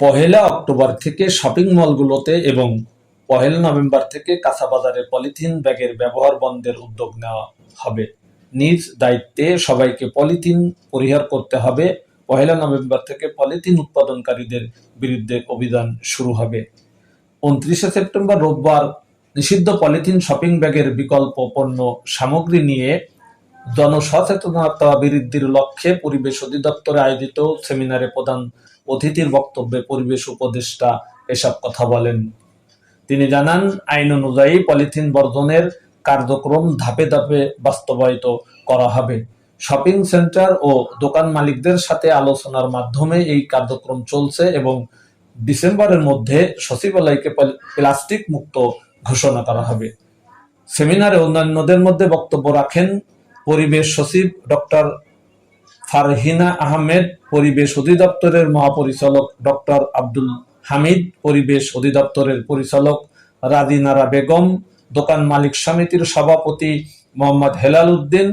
পহেলা October থেকে shopping মলগুলোতে এবং পহেলা November থেকে কাঁচাবাজারে পলিথিন ব্যাগের ব্যবহার বন্ধের উদ্যোগ নেওয়া হবে। নিজ দায়িত্বে সবাইকে পলিথিন পরিহার করতে হবে। পহেলা নভেম্বর থেকে পলিথিন উৎপাদনকারীদের বিরুদ্ধে অভিযান শুরু হবে। উনত্রিশে সেপ্টেম্বর রোববার নিষিদ্ধ পলিথিন শপিং ব্যাগের বিকল্প পণ্য সামগ্রী নিয়ে জনসচেতনতা বৃদ্ধির লক্ষ্যে পরিবেশ অধিদপ্তরে আয়োজিত সেমিনারে প্রধান অতিথির বক্তব্যে পরিবেশ উপদেষ্টা এসব কথা বলেন। তিনি জানান, আইন অনুযায়ী পলিথিন বর্জনের কার্যক্রম ধাপে ধাপে বাস্তবায়িত করা হবে। শপিং সেন্টার ও দোকান মালিকদের সাথে আলোচনার মাধ্যমে এই কার্যক্রম চলছে এবং ডিসেম্বরের মধ্যে সচিবালয়কে পল- প্লাস্টিক মুক্ত ঘোষণা করা হবে। সেমিনারে অন্যান্যদের মধ্যে বক্তব্য রাখেন পরিবেশ সচিব ডক্টর ফারহিনা আহমেদ, পরিবেশ অধিদপ্তরের মহাপরিচালক ডক্টর আব্দুল হামিদ, পরিবেশ অধিদপ্তরের পরিচালক রাদিনারা বেগম, দোকান মালিক সমিতির সভাপতি মোহাম্মদ হেলাল উদ্দিন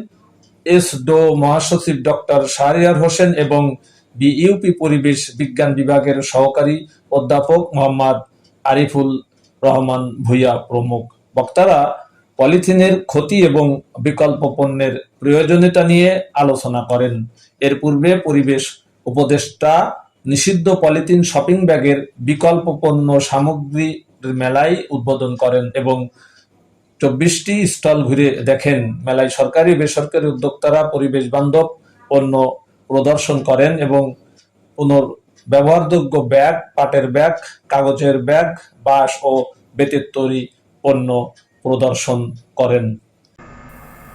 এস ডো মহাসচিব ডক্টর শাহরিয়ার হোসেন এবং বিইউপি পরিবেশ বিজ্ঞান বিভাগের সহকারী অধ্যাপক মোহাম্মদ আরিফুল রহমান ভূঁইয়া প্রমুখ। বক্তারা পলিথিনের ক্ষতি এবং বিকল্প পণ্যের প্রয়োজনীয়তা নিয়ে আলোচনা করেন। এর পূর্বে পরিবেশ উপদেষ্টা নিষিদ্ধ পলিথিন শপিং ব্যাগের বিকল্প পণ্য সামগ্রীর মেলায় উদ্বোধন করেন এবং চব্বিশটি স্টল ঘুরে দেখেন। মেলায় সরকারি বেসরকারি উদ্যোক্তারা পরিবেশ বান্ধব পণ্য প্রদর্শন করেন এবং পুনর ব্যবহারযোগ্য ব্যাগ, পাটের ব্যাগ, কাগজের ব্যাগ, বাঁশ ও বেতের তৈরি পণ্য প্রদর্শন করেন।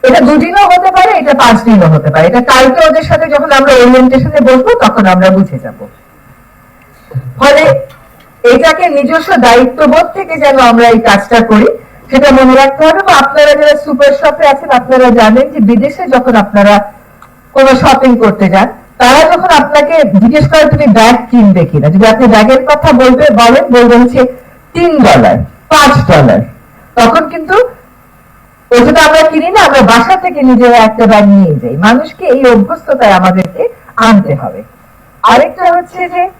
এটা দুদিনও হতে পারে, এটা পাঁচ দিনও হতে পারে। এটা কালকে ওদের সাথে যখন আমরা ওরিয়েন্টেশনে বসবো, তখন আমরা বুঝে যাব। ফলে এটাকে নিজস্ব দায়িত্ববোধ থেকে যেন আমরা এই কাজটা করি, সেটা মনে রাখতে হবে। বা আপনারা যারা সুপার শপে আছেন, আপনারা জানেন যে বিদেশে যখন আপনারা কোনো শপিং করতে যান, তারা যখন আপনাকে জিজ্ঞেস করে, তুমি ব্যাগ কিনবে কিনা? যদি আপনি ব্যাগের কথা বলবে, বলেন, বলবেন হচ্ছে তিন ডলার পাঁচ ডলার তখন কিন্তু ওটা আমরা কিনি না, আমরা বাসা থেকে নিজেরা একটা ব্যাগ নিয়ে যাই। মানুষকে এই অভ্যস্ততায় আমাদেরকে আনতে হবে। আরেকটা হচ্ছে যে,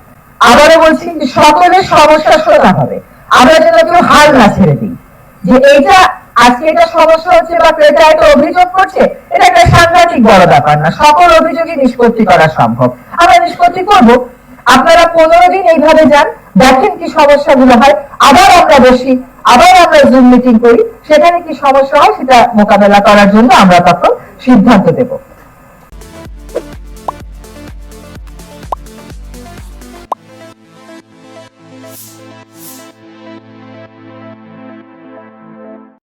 আবারও বলছি সকলের সমস্যা শোনা হবে। আমরা যেন কেউ হার না ছেড়ে দিই। যে এইটা, আজকে এটা সমস্যা হচ্ছে বা ক্রেতা একটা অভিযোগ করছে, এটা একটা সাংঘাতিক বড় ব্যাপার না। সকল অভিযোগই নিষ্পত্তি করা সম্ভব। আমরা নিষ্পত্তি করব। আপনারা পনেরো দিন এইভাবে যান দেখেন কি সমস্যাগুলো হয়। আবার আমরা বসি, আবার আমরা জুম মিটিং করি। সেখানে কি সমস্যা হয় সেটা মোকাবেলা করার জন্য আমরা তখন সিদ্ধান্ত দেব।